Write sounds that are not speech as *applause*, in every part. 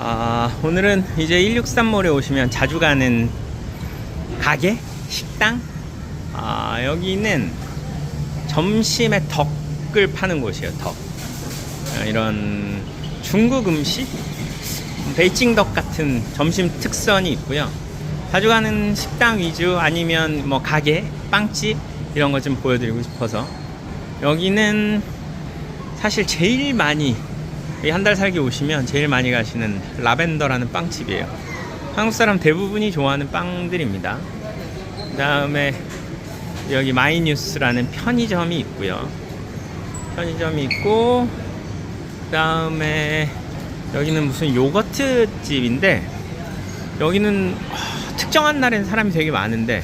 아, 오늘은 이제 163몰에 오시면 자주 가는 가게? 식당? 아, 여기는 점심에 덕을 파는 곳이에요, 덕. 아, 이런 중국 음식? 베이징 덕 같은 점심 특선이 있고요. 자주 가는 식당 위주 아니면 뭐 가게, 빵집 이런 거 좀 보여드리고 싶어서 여기는 사실 제일 많이 한 달 살기 오시면 제일 많이 가시는 라벤더라는 빵집이에요. 한국 사람 대부분이 좋아하는 빵들입니다. 그 다음에 여기 마이뉴스라는 편의점이 있고요. 편의점이 있고 그 다음에 여기는 무슨 요거트 집인데 여기는 아, 특정한 날엔 사람이 되게 많은데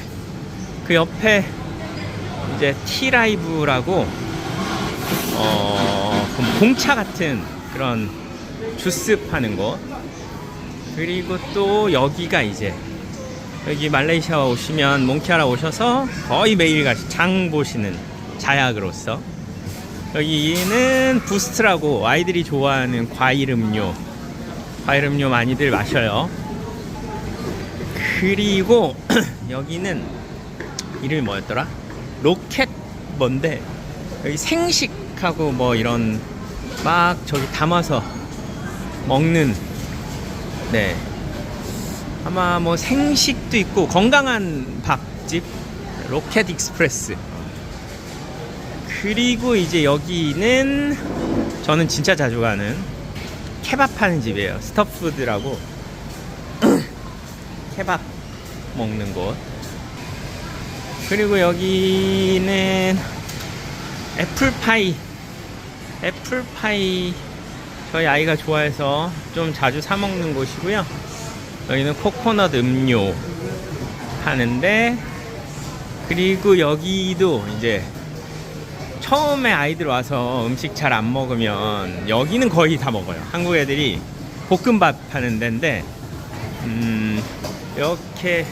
그 옆에 이제 티라이브라고 어 공차 같은 그런 주스 파는 곳 그리고 또 여기가 이제 여기 말레이시아 오시면 몽키아라 오셔서 거의 매일 가시 장 보시는 자약으로서 여기는 부스트라고 아이들이 좋아하는 과일 음료 과일 음료 많이들 마셔요. 그리고 *clears throat* 여기는 이름이 뭐였더라? 로켓 뭔데? 여기 생식하고 뭐 이런 막 저기 담아서 먹는 네. 아마 뭐 생식도 있고 건강한 밥집 로켓 익스프레스. 그리고 이제 여기는 저는 진짜 자주 가는 케밥 하는 집이에요. 스톱푸드라고 *clears throat* 케밥 먹는 곳. 그리고 여기는 애플파이 애플파이 저희 아이가 좋아해서 좀 자주 사 먹는 곳이고요. 여기는 코코넛 음료 하는데 그리고 여기도 이제 처음에 아이들 와서 음식 잘 안 먹으면 여기는 거의 다 먹어요. 한국 애들이 볶음밥 하는 데인데 음, 이렇게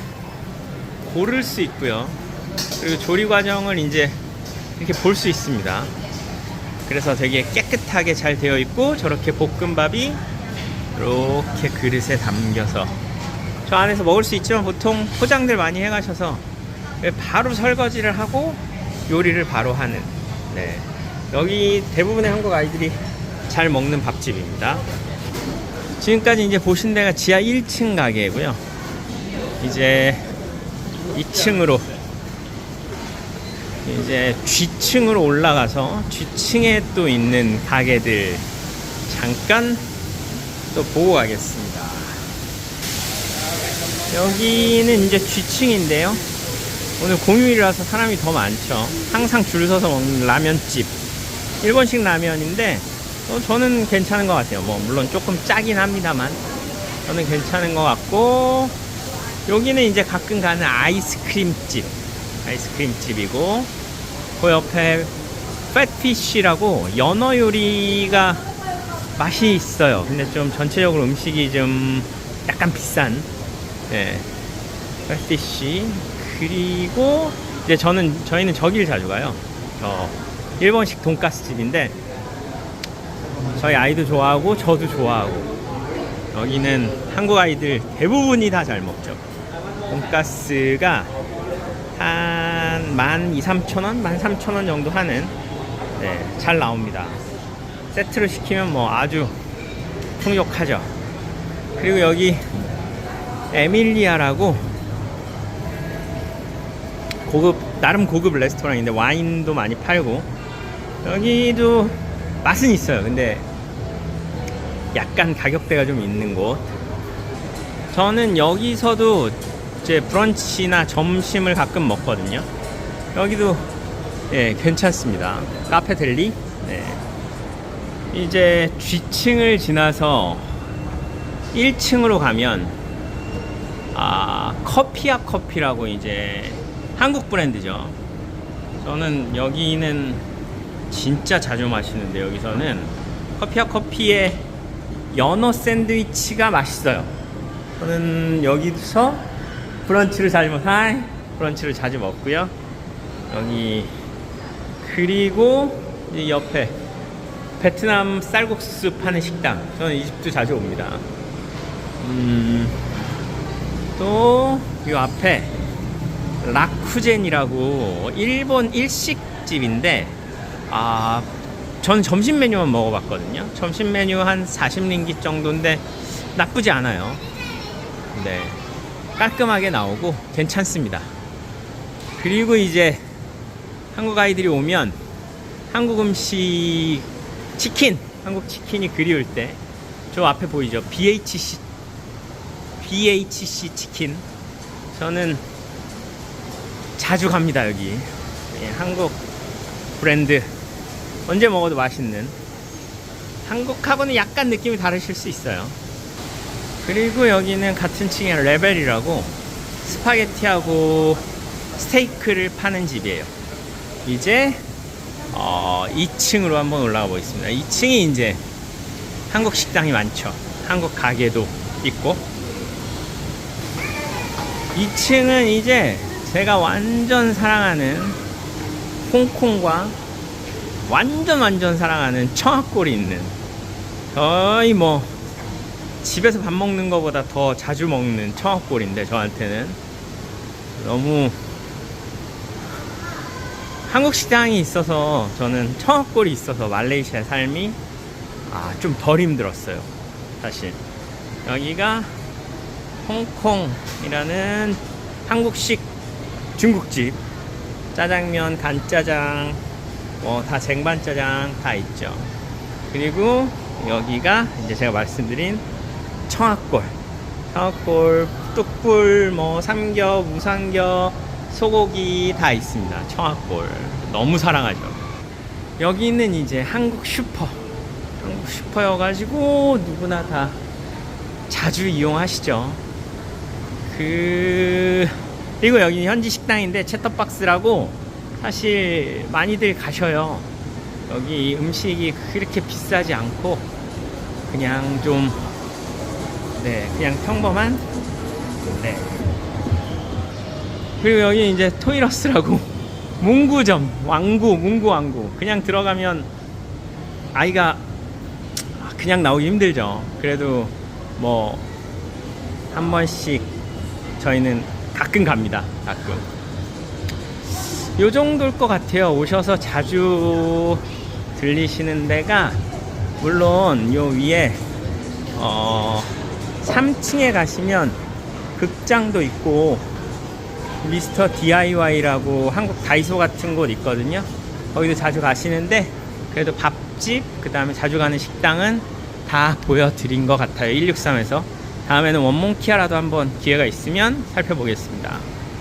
고를 수 있고요. 그리고 조리 과정을 이제 이렇게 볼 수 있습니다. 그래서 되게 깨끗하게 잘 되어 있고 저렇게 볶음밥이 이렇게 그릇에 담겨서 저 안에서 먹을 수 있지만 보통 포장들 많이 해가셔서 바로 설거지를 하고 요리를 바로 하는 네. 여기 대부분의 한국 아이들이 잘 먹는 밥집입니다. 지금까지 이제 보신 데가 지하 1층 가게고요. 이제 2층으로 이제 G층으로 올라가서 G층에 또 있는 가게들 잠깐 또 보고 가겠습니다. 여기는 이제 G층인데요. 오늘 공휴일이라서 사람이 더 많죠. 항상 줄 서서 먹는 라면집. 일본식 라면인데 어, 저는 괜찮은 것 같아요. 뭐 물론 조금 짜긴 합니다만 저는 괜찮은 것 같고 여기는 이제 가끔 가는 아이스크림집. 아이스크림 집이고 그 옆에 팻피쉬라고 연어 요리가 맛이 있어요. 근데 좀 전체적으로 음식이 좀 약간 비싼 네. 팻피쉬 그리고 이제 저는 저희는 저길 자주 가요. 저 일본식 돈가스 집인데 저희 아이도 좋아하고 저도 좋아하고 여기는 한국 아이들 대부분이 다 잘 먹죠. 돈가스가 한 1 2 3천 원, 1 3 0원 정도 하는 네, 잘 나옵니다. 세트로 시키면 뭐 아주 풍족하죠. 그리고 여기 에밀리아라고 고급 나름 고급 레스토랑인데 와인도 많이 팔고 여기도 맛은 있어요. 근데 약간 가격대가 좀 있는 곳. 저는 여기서도 이제 브런치나 점심을 가끔 먹거든요. 여기도 예, 괜찮습니다. 카페 델리. 네. 이제 G층을 지나서 1층으로 가면 아, 커피야 커피라고 이제 한국 브랜드죠. 저는 여기는 진짜 자주 마시는데 여기서는 커피야 커피의 연어 샌드위치가 맛있어요. 저는 여기서 브런치를 자주 먹, 하이 브런치를 자주 먹고요. 여기 그리고 이 옆에 베트남 쌀국수 파는 식당. 저는 이 집도 자주 옵니다. 음, 또, 이 앞에, 라쿠젠이라고, 일본 일식집인데, 아, 전 점심 메뉴만 먹어봤거든요. 점심 메뉴 한 40링기 정도인데, 나쁘지 않아요. 네. 깔끔하게 나오고, 괜찮습니다. 그리고 이제, 한국 아이들이 오면, 한국 음식, 치킨, 한국 치킨이 그리울 때, 저 앞에 보이죠? BHC BHC 치킨. 저는 자주 갑니다 여기. 예, 한국 브랜드 언제 먹어도 맛있는. 한국하고는 약간 느낌이 다르실 수 있어요. 그리고 여기는 같은 층에 레벨이라고 스파게티하고 스테이크를 파는 집이에요. 이제 어, 2층으로 한번 올라가 보겠습니다. 2층이 이제 한국 식당이 많죠. 한국 가게도 있고. 2층은 이제 제가 완전 사랑하는 홍콩과 완전 완전 사랑하는 청아골이 있는 거의 뭐 집에서 밥 먹는 것보다 더 자주 먹는 청아골인데 저한테는 너무 한국 식당이 있어서 저는 청아골이 있어서 말레이시아 삶이 아, 좀 덜 힘들었어요. 사실. 여기가 홍콩이라는 한국식 중국집. 짜장면, 간짜장, 뭐다 쟁반짜장 다 있죠. 그리고 여기가 이제 제가 말씀드린 청아골. 청아골, 뚝불, 뭐 삼겹, 무삼겹, 소고기 다 있습니다. 청아골. 너무 사랑하죠. 여기는 이제 한국 슈퍼. 한국 슈퍼여가지고 누구나 다 자주 이용하시죠. 그 그리고 여기 현지 식당인데 채터박스라고 사실 많이들 가셔요. 여기 음식이 그렇게 비싸지 않고 그냥 좀 네, 그냥 평범한 네. 그리고 여기 이제 토이러스라고 *laughs* 문구점 왕구 문구 왕구 그냥 들어가면 아이가 그냥 나오기 힘들죠. 그래도 뭐 한 번씩 저희는 가끔 갑니다. 가끔. 요 정도일 것 같아요. 오셔서 자주 들리시는 데가 물론 요 위에 어 3층에 가시면 극장도 있고 미스터 DIY라고 한국 다이소 같은 곳 있거든요. 거기도 자주 가시는데 그래도 밥집 그 다음에 자주 가는 식당은 다 보여드린 것 같아요. 163에서 다음에는 원몽키아라도 한번 기회가 있으면 살펴보겠습니다.